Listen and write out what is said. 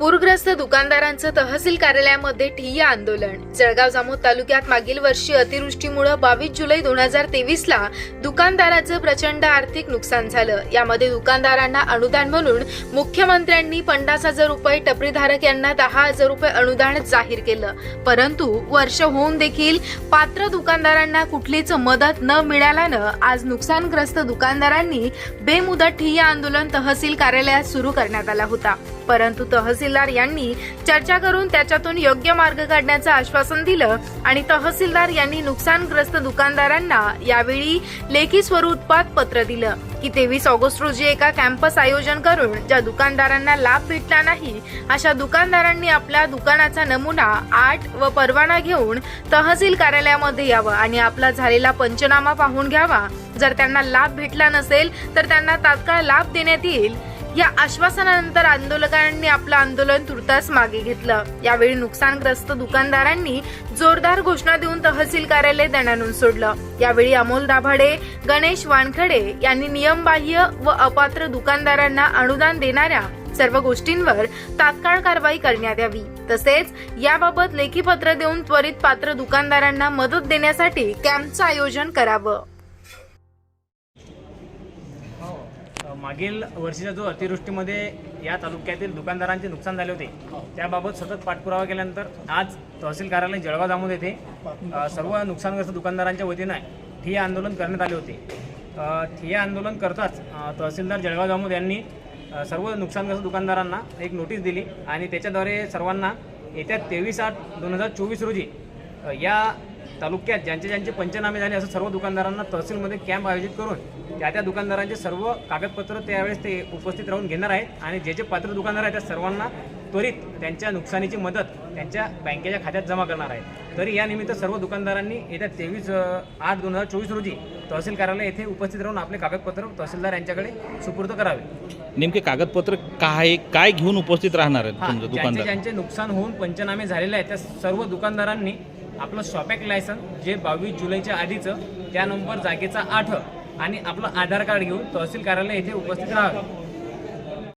पूरग्रस्त दुकानदारांचं तहसील कार्यालयामध्ये ठिय्या आंदोलन. जळगाव जामोद तालुक्यात मागील वर्षी अतिवृष्टीमुळे बावीस जुलै दोन हजार तेवीस ला दुकानदाराचं प्रचंड आर्थिक नुकसान झालं. यामध्ये दुकानदारांना अनुदान म्हणून मुख्यमंत्र्यांनी पन्नास हजार रुपये टपरीधारक यांना दहा हजार रुपये अनुदान जाहीर केलं. परंतु वर्ष होऊन देखील पात्र दुकानदारांना कुठलीच मदत न मिळाल्यानं आज नुकसानग्रस्त दुकानदारांनी बेमुदत ठिय्या आंदोलन तहसील कार्यालयात सुरू करण्यात आला होता. परंतु तहसीलदार यांनी चर्चा करून त्याच्यातून योग्य मार्ग काढण्याचं आश्वासन दिलं आणि तहसीलदार यांनी नुकसानग्रस्त दुकानदारांना यावेळी लेखी स्वरूपात पत्र दिलं की तेवीस ऑगस्ट रोजी एका कॅम्पस आयोजन करून ज्या दुकानदारांना लाभ भेटला नाही अशा दुकानदारांनी आपल्या दुकानाचा नमुना आठ व परवाना घेऊन तहसील कार्यालयामध्ये यावं आणि आपला झालेला पंचनामा पाहून घ्यावा. जर त्यांना लाभ भेटला नसेल तर त्यांना तात्काळ लाभ देण्यात येईल. या आश्वासनानंतर आंदोलकांनी आपलं आंदोलन तुर्तास मागे घेतलं. यावेळी नुकसानग्रस्त दुकानदारांनी जोरदार घोषणा देऊन तहसील कार्यालय दणानून सोडलं. यावेळी अमोल दाभाडे गणेश वानखडे यांनी नियमबाह्य व अपात्र दुकानदारांना अनुदान देणाऱ्या सर्व गोष्टींवर तात्काळ कारवाई करण्यात यावी. तसेच याबाबत लेखी पत्र देऊन त्वरित पात्र दुकानदारांना मदत देण्यासाठी कॅम्पचं आयोजन करावं. मागील वर्षीच्या जो अतिवृष्टीमध्ये या तालुक्यातील दुकानदारांचे नुकसान झाले होते त्याबाबत सतत पाठपुरावा केल्यानंतर आज तहसील कार्यालय जळगाव जामोद येथे सर्व नुकसानग्रस्त दुकानदारांच्या वतीनं ठिय्या आंदोलन करण्यात आले होते. ठिय्या आंदोलन करताच तहसीलदार जळगाव जामोद यांनी सर्व नुकसानग्रस्त दुकानदारांना एक नोटीस दिली आणि त्याच्याद्वारे सर्वांना येत्या तेवीस आठ दोन हजार चोवीस रोजी या तालुक्यात ज्यांचे ज्यांचे पंचनामे झाले असं सर्व दुकानदारांना तहसीलमध्ये कॅम्प आयोजित करून त्या त्या दुकानदारांचे सर्व कागदपत्र त्यावेळेस ते उपस्थित राहून घेणार आहेत आणि जे जे पात्र दुकानदार आहेत त्या सर्वांना त्वरित त्यांच्या नुकसानीची मदत त्यांच्या बँकेच्या खात्यात जमा करणार आहेत. तरी या निमित्त सर्व दुकानदारांनी येत्या तेवीस आठ दोन हजार चोवीस रोजी तहसील कार्यालय येथे उपस्थित राहून आपले कागदपत्र तहसीलदार यांच्याकडे सुपूर्द करावे. नेमके कागदपत्र काय काय घेऊन उपस्थित राहणार आहेत ज्यांचे नुकसान होऊन पंचनामे झालेले आहेत त्या सर्व दुकानदारांनी आपलं शॉपॅक लायसन जे बावीस जुलैच्या आधीचं त्या नंबर जागेचा आठ. आणि आपलं आधार कार्ड घेऊन तहसील कार्यालय येथे उपस्थित राहावे.